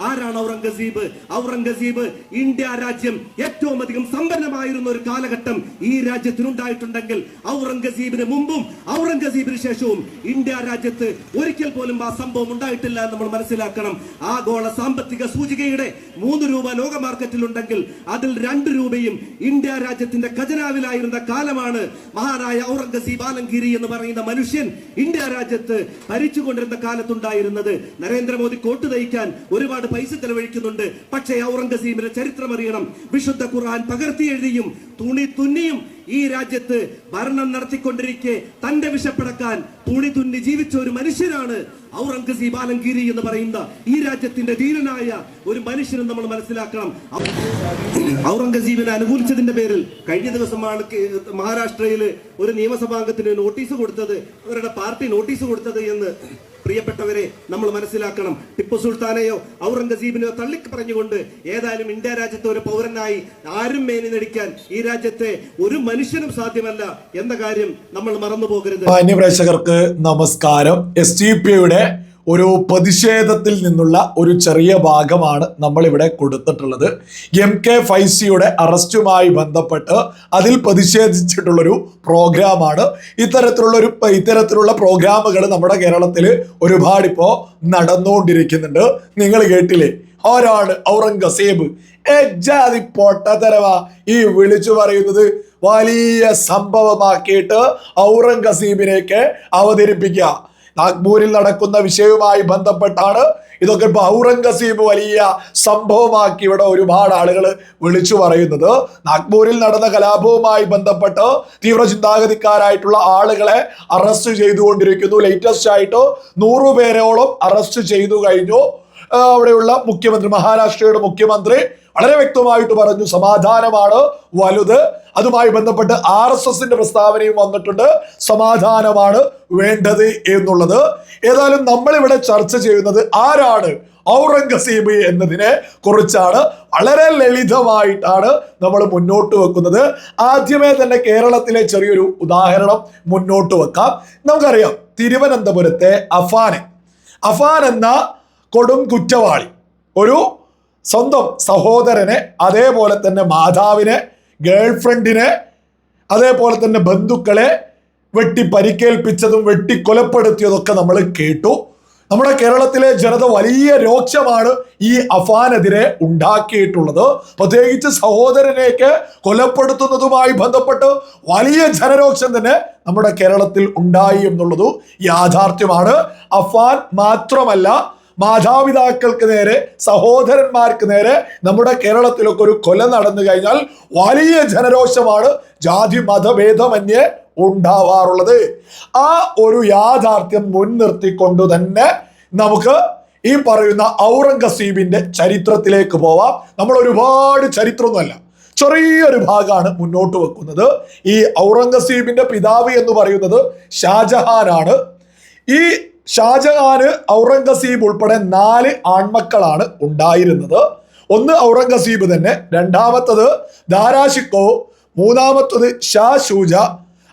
ആരാണ് ഔറംഗസീബ് ഔറംഗസീബ് ഇന്ത്യ രാജ്യം ഏറ്റവും അധികം സമ്പന്നമായിരുന്ന ഒരു കാലഘട്ടം ഈ രാജ്യത്തിനുണ്ടായിട്ടുണ്ടെങ്കിൽ ഔറംഗസീബിന് മുമ്പും ഔറംഗസീബിന് ശേഷവും ഇന്ത്യ രാജ്യത്ത് ഒരിക്കൽ പോലും ആ സംഭവം ഉണ്ടായിട്ടില്ല എന്ന് നമ്മൾ മനസ്സിലാക്കണം. ആഗോള സാമ്പത്തിക സൂചികയുടെ മൂന്ന് രൂപ ലോക മാർക്കറ്റിൽ ഉണ്ടെങ്കിൽ അതിൽ രണ്ട് രൂപയും ഇന്ത്യ രാജ്യത്തിന്റെ ഖജനാവിലായിരുന്ന കാലമാണ്. മഹാനായ ഔറംഗസീബ് ആലങ്കിരി എന്ന് പറയുന്ന മനുഷ്യൻ ഇന്ത്യ രാജ്യത്ത് ഭരിച്ചുകൊണ്ടിരുന്ന കാലത്തുണ്ടായിരുന്നത്. നരേന്ദ്രമോദി കോട്ട് തയ്ക്കാൻ ഒരുപാട് പൈസ ചെലവഴിക്കുന്നുണ്ട് പക്ഷേ ഔറംഗസീബിന്റെ ചരിത്രം അറിയണം. വിശുദ്ധ ഖുർആൻ പകർത്തി എഴുതിയും തുണി തുന്നിയും ഈ രാജ്യത്ത് ഭരണം നടത്തിക്കൊണ്ടിരിക്കെ തന്റെ വിഷപ്പെടക്കാൻ തുണി തുന്നി ജീവിച്ച ഒരു മനുഷ്യനാണ് ഔറംഗസീബ് ആലംഗീരി എന്ന് പറയുന്ന ഈ രാജ്യത്തിന്റെ ധീരനായ ഒരു മനുഷ്യനും നമ്മൾ മനസ്സിലാക്കണം. ഔറംഗസീബിനെ അനുകൂലിച്ചതിന്റെ പേരിൽ കഴിഞ്ഞ ദിവസമാണ് മഹാരാഷ്ട്രയിൽ ഒരു നിയമസഭാംഗത്തിന് നോട്ടീസ് കൊടുത്തത്. അവരുടെ പാർട്ടി നോട്ടീസ് കൊടുത്തത് എന്ന് പ്രിയപ്പെട്ടവരെ നമ്മൾ മനസ്സിലാക്കണം. ടിപ്പു സുൽത്താനെയോ ഔറംഗസീബിനെയോ തള്ളി പറഞ്ഞുകൊണ്ട് ഏതായാലും ഇന്ത്യ രാജ്യത്തെ ഒരു പൗരനായി ആരും മേനി നടിക്കാൻ ഈ രാജ്യത്തെ ഒരു മനുഷ്യനും സാധ്യമല്ല എന്ന കാര്യം നമ്മൾ മറന്നു പോകരുത് മാന്യപ്രേക്ഷകർക്ക് നമസ്കാരം. എസ് ടി പിയുടെ ഒരു പ്രതിഷേധത്തിൽ നിന്നുള്ള ഒരു ചെറിയ ഭാഗമാണ് നമ്മളിവിടെ കൊടുത്തിട്ടുള്ളത്. എം കെ ഫൈസിയുടെ അറസ്റ്റുമായി ബന്ധപ്പെട്ട് അതിൽ പ്രതിഷേധിച്ചിട്ടുള്ളൊരു പ്രോഗ്രാമാണ്. ഇത്തരത്തിലുള്ള ഒരു ഇത്തരത്തിലുള്ള പ്രോഗ്രാമുകൾ നമ്മുടെ കേരളത്തിൽ ഒരുപാട് ഇപ്പോൾ നടന്നുകൊണ്ടിരിക്കുന്നുണ്ട്. നിങ്ങൾ കേട്ടില്ലേ? ഒരാൾ ഔറംഗസേബ്? എജാതി പൊട്ടത്തരവാ. ഈ വിളിച്ചു പറയുന്നത് വലിയ സംഭവമാക്കിയിട്ട് ഔറംഗസീബിനെയൊക്കെ അവതരിപ്പിക്കുക. നാഗ്പൂരിൽ നടക്കുന്ന വിഷയവുമായി ബന്ധപ്പെട്ടാണ് ഇതൊക്കെ ഇപ്പൊ ഔറംഗസീബ് വലിയ സംഭവമാക്കി ഇവിടെ ഒരുപാട് ആളുകൾ വിളിച്ചു പറയുന്നത്. നാഗ്പൂരിൽ നടന്ന കലാപവുമായി ബന്ധപ്പെട്ട് തീവ്ര ചിന്താഗതിക്കാരായിട്ടുള്ള ആളുകളെ അറസ്റ്റ് ചെയ്തുകൊണ്ടിരിക്കുന്നു. ലേറ്റസ്റ്റ് ആയിട്ട് നൂറു പേരോളം അറസ്റ്റ് ചെയ്തു കഴിഞ്ഞു. അവിടെയുള്ള മുഖ്യമന്ത്രി മഹാരാഷ്ട്രയുടെ മുഖ്യമന്ത്രി വളരെ വ്യക്തമായിട്ട് പറഞ്ഞു സമാധാനമാണ് വലുത്. അതുമായി ബന്ധപ്പെട്ട് ആർ എസ് എസിന്റെ പ്രസ്താവനയും വന്നിട്ടുണ്ട് സമാധാനമാണ് വേണ്ടത് എന്നുള്ളത്. ഏതായാലും നമ്മൾ ഇവിടെ ചർച്ച ചെയ്യുന്നത് ആരാണ്? ഔറംഗസീബ് എന്നതിനെ കുറിച്ചാണ്. വളരെ ലളിതമായിട്ടാണ് നമ്മൾ മുന്നോട്ട് വെക്കുന്നത്. ആദ്യമേ തന്നെ കേരളത്തിലെ ചെറിയൊരു ഉദാഹരണം മുന്നോട്ട് വെക്കാം. നമുക്കറിയാം തിരുവനന്തപുരത്തെ അഫാന്. അഫാൻ എന്ന കൊടും കുറ്റവാളി. ഒരു സ്വന്തം സഹോദരനെ അതേപോലെ തന്നെ മാതാവിനെ ഗേൾഫ്രണ്ടിനെ അതേപോലെ തന്നെ ബന്ധുക്കളെ വെട്ടി പരിക്കേൽപ്പിച്ചതും വെട്ടി കൊലപ്പെടുത്തിയതൊക്കെ നമ്മൾ കേട്ടു. നമ്മുടെ കേരളത്തിലെ ജനത വലിയ രോക്ഷമാണ് ഈ അഫാനെതിരെ ഉണ്ടാക്കിയിട്ടുള്ളത്. പ്രത്യേകിച്ച് സഹോദരനെയൊക്കെ കൊലപ്പെടുത്തുന്നതുമായി ബന്ധപ്പെട്ട് വലിയ ജനരോക്ഷം തന്നെ നമ്മുടെ കേരളത്തിൽ ഉണ്ടായി എന്നുള്ളത് യാഥാർത്ഥ്യമാണ്. അഫാൻ മാത്രമല്ല മാതാപിതാക്കൾക്ക് നേരെ സഹോദരന്മാർക്ക് നേരെ നമ്മുടെ കേരളത്തിലൊക്കെ ഒരു കൊല നടന്നു കഴിഞ്ഞാൽ വലിയ ജനരോഷമാണ് ജാതി മതഭേദമന്യേ ഉണ്ടാവാറുള്ളത്. ആ ഒരു യാഥാർത്ഥ്യം മുൻനിർത്തിക്കൊണ്ട് തന്നെ നമുക്ക് ഈ പറയുന്ന ഔറംഗസീബിന്റെ ചരിത്രത്തിലേക്ക് പോവാം. നമ്മൾ ഒരുപാട് ചരിത്രമൊന്നുമല്ല ചെറിയൊരു ഭാഗമാണ് മുന്നോട്ട് വെക്കുന്നത്. ഈ ഔറംഗസീബിന്റെ പിതാവ് എന്ന് പറയുന്നത് ഷാജഹാനാണ്. ഈ ഷാജഹാന് ഔറംഗസീബ് ഉൾപ്പെടെ നാല് ആൺമക്കളാണ് ഉണ്ടായിരുന്നത്. ഒന്ന് ഔറംഗസീബ് തന്നെ രണ്ടാമത്തത് ദാരാഷിക്കോ മൂന്നാമത്തത് ഷാ ഷൂജ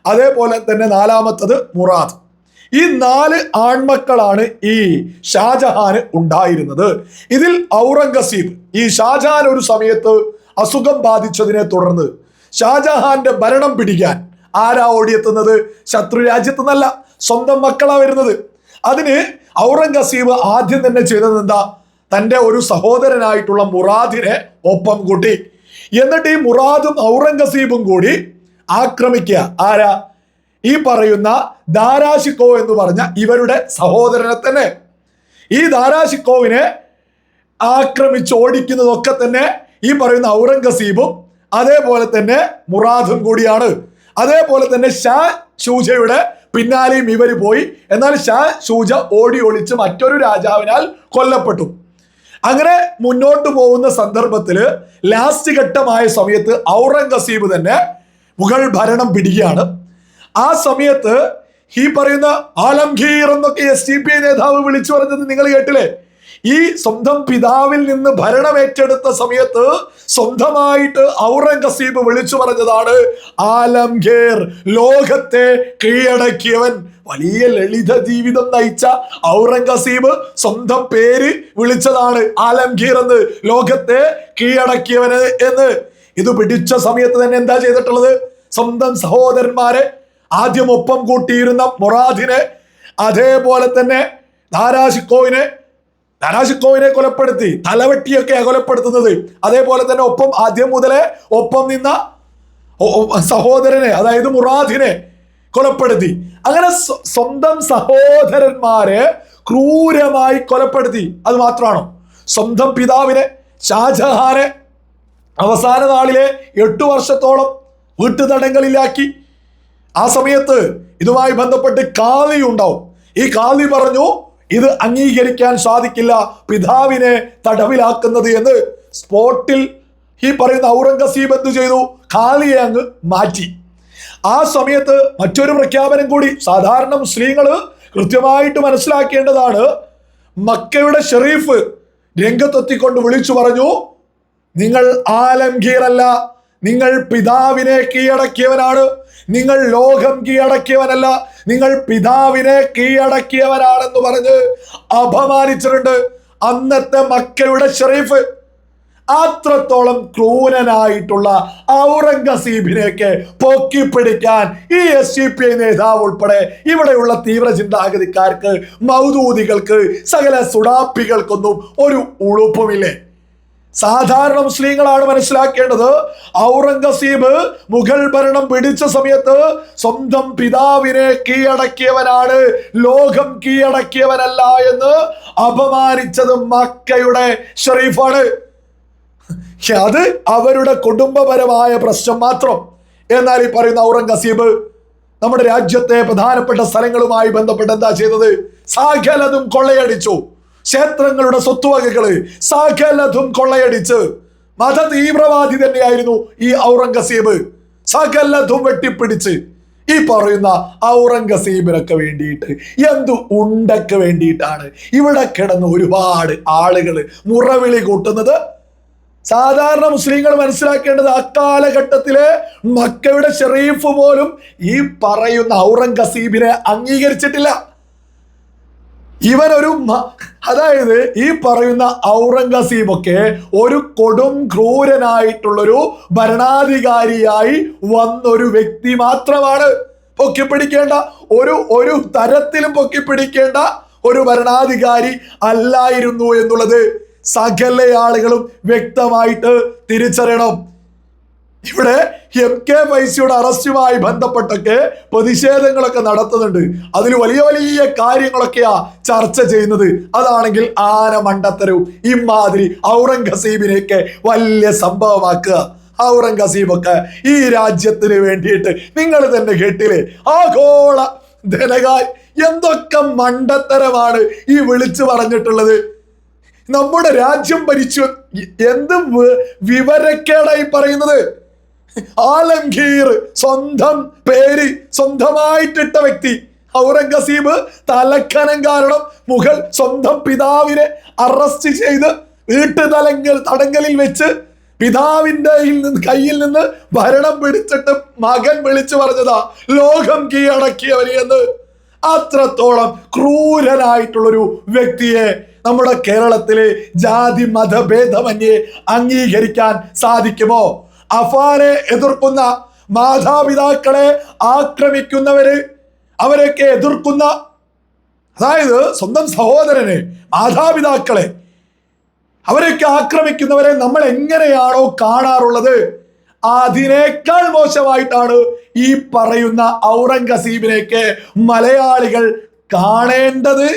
അതേപോലെ തന്നെ നാലാമത്തത് മുറാദ്. ഈ നാല് ആൺമക്കളാണ് ഈ ഷാജഹാന് ഉണ്ടായിരുന്നത്. ഇതിൽ ഔറംഗസീബ് ഈ ഷാജഹാൻ ഒരു സമയത്ത് അസുഖം ബാധിച്ചതിനെ തുടർന്ന് ഷാജഹാന്റെ ഭരണം പിടിക്കാൻ ആരാ ഓടിയെത്തുന്നത്? ശത്രു രാജ്യത്ത് നിന്നല്ല സ്വന്തം മക്കളാ വരുന്നത്. അതിന് ഔറംഗസീബ് ആദ്യം തന്നെ ചെയ്തത് എന്താ? തന്റെ ഒരു സഹോദരനായിട്ടുള്ള മുറാദിനെ ഒപ്പം കൂട്ടി. എന്നിട്ട് ഈ മുറാദും ഔറംഗസീബും കൂടി ആക്രമിക്കുക. ആരാ? ഈ പറയുന്ന ദാരാഷിക്കോ എന്ന് പറഞ്ഞ ഇവരുടെ സഹോദരനെ തന്നെ. ഈ ദാരാഷിക്കോവിനെ ആക്രമിച്ച് ഓടിക്കുന്നതൊക്കെ തന്നെ ഈ പറയുന്ന ഔറംഗസീബും അതേപോലെ തന്നെ മുറാദും കൂടിയാണ്. അതേപോലെ തന്നെ ഷാ ഷൂജയുടെ പിന്നാലെയും ഇവർ പോയി. എന്നാൽ ഷാ ഷൂജ ഓടി ഒളിച്ച് മറ്റൊരു രാജാവിനാൽ കൊല്ലപ്പെട്ടു. അങ്ങനെ മുന്നോട്ട് പോകുന്ന സന്ദർഭത്തിൽ ലാസ്റ്റ് ഘട്ടമായ സമയത്ത് ഔറംഗസീബ് തന്നെ മുഗൾ ഭരണം പിടിക്കുകയാണ്. ആ സമയത്ത് ഈ പറയുന്ന ആലംഗീർ എന്നൊക്കെ എസ് ഡി പി നേതാവ് വിളിച്ചു പറഞ്ഞത് നിങ്ങൾ കേട്ടില്ലേ? ഈ സ്വന്തം പിതാവിൽ നിന്ന് ഭരണമേറ്റെടുത്ത സമയത്ത് സ്വന്തമായിട്ട് ഔറംഗസീബ് വിളിച്ചു പറഞ്ഞതാണ് ആലംഖേർ ലോകത്തെ കീഴടക്കിയവൻ. വലിയ ലളിത ജീവിതം നയിച്ച ഔറംഗസീബ് സ്വന്തം പേര് വിളിച്ചതാണ് ആലംഗീർ എന്ന്. ലോകത്തെ കീഴടക്കിയവന് എന്ന്. ഇത് പിടിച്ച സമയത്ത് തന്നെ എന്താ ചെയ്തിട്ടുള്ളത്? സ്വന്തം സഹോദരന്മാരെ ആദ്യം ഒപ്പം കൂട്ടിയിരുന്ന മൊറാദിനെ അതേപോലെ തന്നെ ധാരാഷിക്കോവിനെ ധാരാഷിക്കോവിനെ കൊലപ്പെടുത്തി തലവെട്ടിയൊക്കെ കൊലപ്പെടുത്തുന്നത്. അതേപോലെ തന്നെ ഒപ്പം ആദ്യം മുതലേ ഒപ്പം നിന്ന സഹോദരനെ അതായത് മുറാദിനെ കൊലപ്പെടുത്തി. അങ്ങനെ സ്വന്തം സഹോദരന്മാരെ ക്രൂരമായി കൊലപ്പെടുത്തി. അത് മാത്രമാണോ? സ്വന്തം പിതാവിനെ ഷാജഹാനെ അവസാന നാളിലെ എട്ടു വർഷത്തോളം വീട്ടുതടങ്കലിലാക്കി. ആ സമയത്ത് ഇതുമായി ബന്ധപ്പെട്ട് കാളി ഉണ്ടാവും ഈ കാളി പറഞ്ഞു ഇത് അംഗീകരിക്കാൻ സാധിക്കില്ല. പിതാവിനെ തടവിലാക്കുന്നത് എന്ന് സ്പോട്ടിൽ ഈ പറയുന്ന ഔറംഗസീബ് എന്ത് ചെയ്തു? ഖാലിയെ അങ്ങ് മാറ്റി. ആ സമയത്ത് മറ്റൊരു പ്രഖ്യാപനം കൂടി സാധാരണ മുസ്ലിങ്ങൾ കൃത്യമായിട്ട് മനസ്സിലാക്കേണ്ടതാണ്. മക്കയുടെ ഷെറീഫ് രംഗത്തെത്തിക്കൊണ്ട് വിളിച്ചു പറഞ്ഞു നിങ്ങൾ ആലംഗീറല്ല നിങ്ങൾ പിതാവിനെ കീഴടക്കിയവനാണ്. നിങ്ങൾ ലോകം കീഴടക്കിയവനല്ല. നിങ്ങൾ പിതാവിനെ കീഴടക്കിയവനാണെന്ന് പറഞ്ഞ് അപമാനിച്ചിട്ടുണ്ട്. അന്നത്തെ മക്കയുടെ ഷെറീഫ് അത്രത്തോളം ക്രൂരനായിട്ടുള്ള ഔറംഗസീബിനെയൊക്കെ പൊക്കിപ്പിടിക്കാൻ ഈ എസ് സി പി ഐ നേതാവ് ഉൾപ്പെടെ ഇവിടെയുള്ള തീവ്ര ചിന്താഗതിക്കാർക്ക് മൗദൂദികൾക്ക് സകല സുഡാപ്പികൾക്കൊന്നും ഒരു ഉളുപ്പുമില്ലേ? സാധാരണ മുസ്ലിങ്ങളാണ് മനസ്സിലാക്കേണ്ടത്. ഔറംഗസീബ് മുഗൾ ഭരണം പിടിച്ച സമയത്ത് സ്വന്തം പിതാവിനെ കീഴടക്കിയവനാണ്. ലോകം കീഴടക്കിയവനല്ല എന്ന് അപമാനിച്ചത് മക്കയുടെ ഷെറീഫാണ് അത് അവരുടെ കുടുംബപരമായ പ്രശ്നം മാത്രം. എന്നാൽ ഈ പറയുന്ന ഔറംഗസീബ് നമ്മുടെ രാജ്യത്തെ പ്രധാനപ്പെട്ട സ്ഥലങ്ങളുമായി ബന്ധപ്പെട്ട് എന്താ ചെയ്തത്? സകലതും കൊള്ളയടിച്ചു. ക്ഷേത്രങ്ങളുടെ സ്വത്തുവകകൾ സകലതും കൊള്ളയടിച്ച് മത തീവ്രവാദി തന്നെയായിരുന്നു ഈ ഔറംഗസീബ്. സകലതും വെട്ടിപ്പിടിച്ച്. ഈ പറയുന്ന ഔറംഗസീബിനൊക്കെ വേണ്ടിയിട്ട് എന്തു ഉണ്ടക്ക് വേണ്ടിയിട്ടാണ് ഇവിടെ കിടന്ന് ഒരുപാട് ആളുകൾ മുറവിളി കൂട്ടുന്നത്. സാധാരണ മുസ്ലിങ്ങൾ മനസ്സിലാക്കേണ്ടത് അക്കാലഘട്ടത്തിലെ മക്കയുടെ ഷെറീഫ് പോലും ഈ പറയുന്ന ഔറംഗസീബിനെ അംഗീകരിച്ചിട്ടില്ല. ഇവനൊരു അതായത് ഈ പറയുന്ന ഔറംഗസീബൊക്കെ ഒരു കൊടും ക്രൂരനായിട്ടുള്ളൊരു ഭരണാധികാരിയായി വന്നൊരു വ്യക്തി മാത്രമാണ്. പൊക്കിപ്പിടിക്കേണ്ട. ഒരു ഒരു തരത്തിലും പൊക്കിപ്പിടിക്കേണ്ട ഒരു ഭരണാധികാരി അല്ലായിരുന്നു എന്നുള്ളത് സകല ആളുകളും വ്യക്തമായിട്ട് തിരിച്ചറിയണം. ഇവിടെ എം കെ ഫൈസിയുടെ അറസ്റ്റുമായി ബന്ധപ്പെട്ടൊക്കെ പ്രതിഷേധങ്ങളൊക്കെ നടത്തുന്നുണ്ട്. അതിൽ വലിയ വലിയ കാര്യങ്ങളൊക്കെയാ ചർച്ച ചെയ്യുന്നത്. അതാണെങ്കിൽ ആന മണ്ടത്തരവും ഇമാതിരി ഔറംഗസീബിനെയൊക്കെ വലിയ സംഭവമാക്കുക. ഔറംഗസീബൊക്കെ ഈ രാജ്യത്തിന് വേണ്ടിയിട്ട് നിങ്ങൾ തന്നെ കേട്ടില്ലേ? ആഗോള ധനകായ് എന്തൊക്കെ മണ്ടത്തരമാണ് ഈ വിളിച്ചു പറഞ്ഞിട്ടുള്ളത്. നമ്മുടെ രാജ്യം ഭരിച്ചു. എന്ത് വിവരക്കേടായി പറയുന്നത്? ആലംഗീർ സ്വന്തം പേര് സ്വന്തമായിട്ടിട്ട വ്യക്തി. ഔറംഗസീബ് തലക്കനം കാരണം മുഗൾ സ്വന്തം പിതാവിനെ അറസ്റ്റ് ചെയ്ത് വീട്ടുതലങ്ങൾ തടങ്കലിൽ വെച്ച് പിതാവിന്റെ കയ്യിൽ നിന്ന് ഭരണം പിടിച്ചിട്ട് മകൻ വിളിച്ചു പറഞ്ഞതാ ലോകം കീഴടക്കിയവന് എന്ന്. അത്രത്തോളം ക്രൂരനായിട്ടുള്ളൊരു വ്യക്തിയെ നമ്മുടെ കേരളത്തിലെ ജാതി മതഭേദമന്യേ അംഗീകരിക്കാൻ സാധിക്കുമോ? അഫാനെ എതിർക്കുന്ന മാതാപിതാക്കളെ ആക്രമിക്കുന്നവര് അവരൊക്കെ എതിർക്കുന്ന അതായത് സ്വന്തം സഹോദരനെ മാതാപിതാക്കളെ അവരൊക്കെ ആക്രമിക്കുന്നവരെ നമ്മൾ എങ്ങനെയാണോ കാണാറുള്ളത് അതിനേക്കാൾ മോശമായിട്ടാണ് ഈ പറയുന്ന ഔറംഗസീബിനെയൊക്കെ മലയാളികൾ കാണേണ്ടത്.